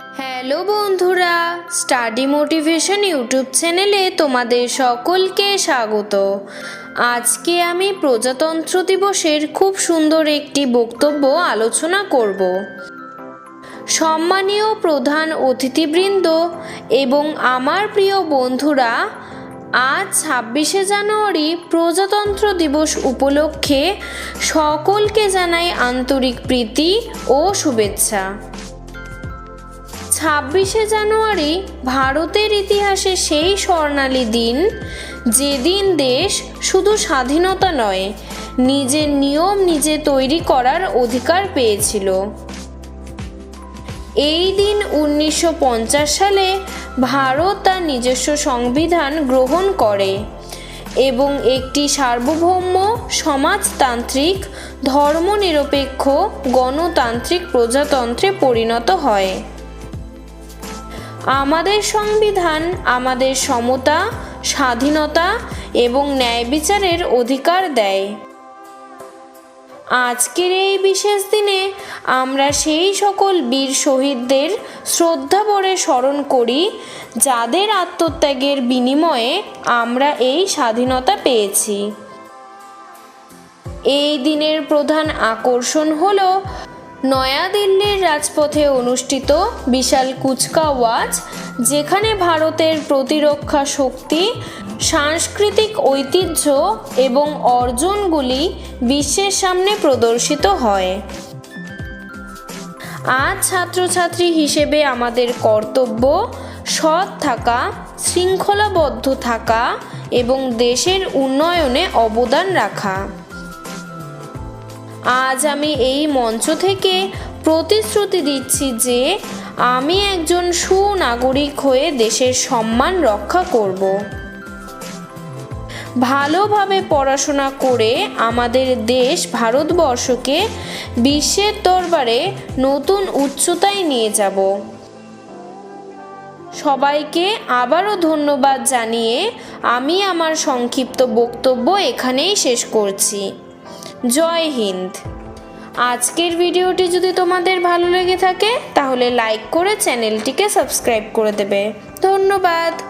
Hello বন্ধুরা study motivation YouTube চ্যানেলে তোমাদের সকলকে স্বাগত। আজকে আমি প্রজাতন্ত্র দিবসের খুব সুন্দর একটি বক্তব্য আলোচনা করব। সম্মানীয় প্রধান অতিথিবৃন্দ এবং আমার প্রিয় বন্ধুরা, আজ ছাব্বিশে জানুয়ারি প্রজাতন্ত্র দিবস উপলক্ষে সকলকে জানাই আন্তরিক প্রীতি ও শুভেচ্ছা। ছাব্বিশে জানুয়ারি ভারতের ইতিহাসে সেই স্বর্ণালী দিন, যেদিন দেশ শুধু স্বাধীনতা নয়, নিজের নিয়ম নিজে তৈরি করার অধিকার পেয়েছিল। এই দিন উনিশশো পঞ্চাশ সালে ভারত তার নিজস্ব সংবিধান গ্রহণ করে এবং একটি সার্বভৌম সমাজতান্ত্রিক, ধর্মনিরপেক্ষ, গণতান্ত্রিক প্রজাতন্ত্রে পরিণত হয়। আমাদের সংবিধান, আমাদের সমতা, স্বাধীনতা এবং ন্যায় বিচারের অধিকার দেয়। আজকের এই বিশেষ দিনে আমরা সেই সকল বীর শহীদদের শ্রদ্ধা ভরে স্মরণ করি, যাদের আত্মত্যাগের বিনিময়ে আমরা এই স্বাধীনতা পেয়েছি। এই দিনের প্রধান আকর্ষণ হল নয়াদিল্লির রাজপথে অনুষ্ঠিত বিশাল কুচকাওয়াজ যেখানে ভারতের প্রতিরক্ষা শক্তি, সাংস্কৃতিক ঐতিহ্য এবং অর্জনগুলি বিশ্বের সামনে প্রদর্শিত হয়। আজ ছাত্রছাত্রী হিসেবে আমাদের কর্তব্য সৎ থাকা, শৃঙ্খলাবদ্ধ থাকা এবং দেশের উন্নয়নে অবদান রাখা। আজ আমি এই মঞ্চ থেকে প্রতিশ্রুতি দিচ্ছি যে আমি একজন সুনাগরিক হয়ে দেশের সম্মান রক্ষা করব। ভালোভাবে পড়াশোনা করে আমাদের দেশ ভারতবর্ষকে বিশ্বের দরবারে নতুন উচ্চতায় নিয়ে যাব। সবাইকে আবারও ধন্যবাদ জানিয়ে আমি আমার সংক্ষিপ্ত বক্তব্য এখানেই শেষ করছি। জয় হিন্দ। আজকের ভিডিওটি যদি তোমাদের ভালো লেগে থাকে, তাহলে লাইক করে চ্যানেলটিকে সাবস্ক্রাইব করে দেবে। ধন্যবাদ।